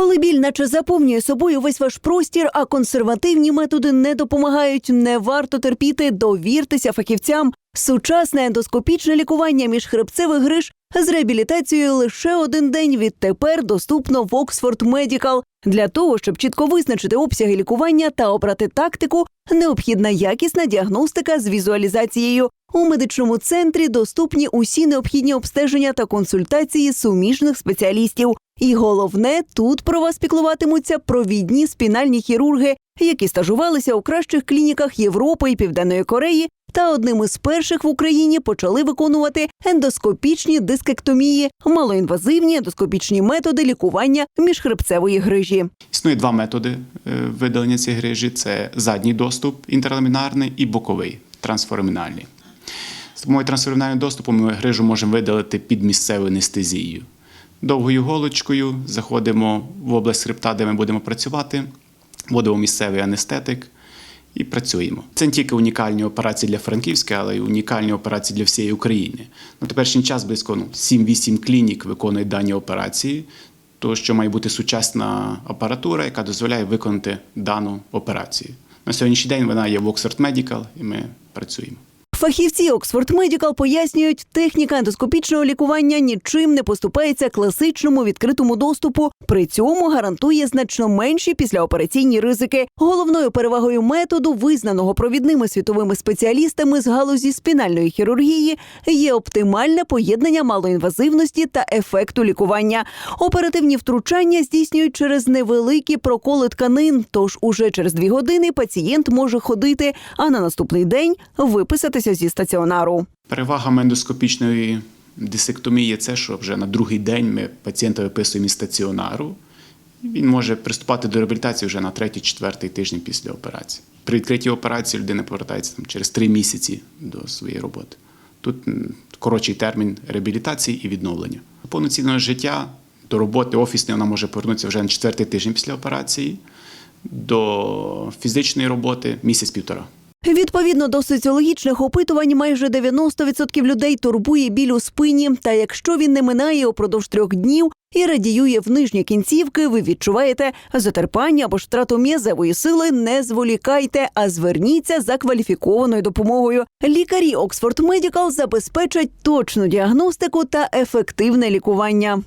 Коли біль наче заповнює собою весь ваш простір, а консервативні методи не допомагають, не варто терпіти, довіртеся фахівцям. Сучасне ендоскопічне лікування міжхребцевих гриж з реабілітацією лише один день відтепер доступно в Oxford Medical. Для того, щоб чітко визначити обсяги лікування та обрати тактику, необхідна якісна діагностика з візуалізацією. У медичному центрі доступні усі необхідні обстеження та консультації суміжних спеціалістів. І головне, тут про вас піклуватимуться провідні спінальні хірурги, які стажувалися у кращих клініках Європи і Південної Кореї, та одним із перших в Україні почали виконувати ендоскопічні дискектомії, малоінвазивні ендоскопічні методи лікування міжхребцевої грижі. Існує два методи е, видалення цієї грижі: це задній доступ інтерламінарний і боковий трансформінальний. З допомогою трансформінального доступу ми грижу можемо видалити під місцевою анестезією. Довгою голочкою заходимо в область хребта, де ми будемо працювати, вводимо місцевий анестетик і працюємо. Це не тільки унікальні операції для Франківська, але й унікальні операції для всієї України. На теперішній час близько ну, 7-8 клінік виконують дані операції, то що має бути сучасна апаратура, яка дозволяє виконати дану операцію. На сьогоднішній день вона є в Oxford Medical, і ми працюємо. Фахівці Oxford Medical пояснюють, техніка ендоскопічного лікування нічим не поступається класичному відкритому доступу. При цьому гарантує значно менші післяопераційні ризики. Головною перевагою методу, визнаного провідними світовими спеціалістами з галузі спінальної хірургії, є оптимальне поєднання малоінвазивності та ефекту лікування. Оперативні втручання здійснюють через невеликі проколи тканин. Тож уже через дві години пацієнт може ходити, а на наступний день виписатися зі стаціонару. Перевагами ендоскопічної дисектомії це, що вже на другий день ми пацієнта виписуємо із стаціонару. Він може приступати до реабілітації вже на третій-четвертий тиждень після операції. При відкритій операції людина повертається там, через три місяці до своєї роботи. Тут коротший термін реабілітації і відновлення. Повноцінного життя, до роботи офісної вона може повернутися вже на четвертий тиждень після операції, до фізичної роботи місяць-півтора. Відповідно до соціологічних опитувань, майже 90% людей турбує біль у спині. Та якщо він не минає упродовж трьох днів і радіює в нижні кінцівки, ви відчуваєте затерпання або ж втрату м'язевої сили. Не зволікайте, а зверніться за кваліфікованою допомогою. Лікарі Oxford Medical забезпечать точну діагностику та ефективне лікування.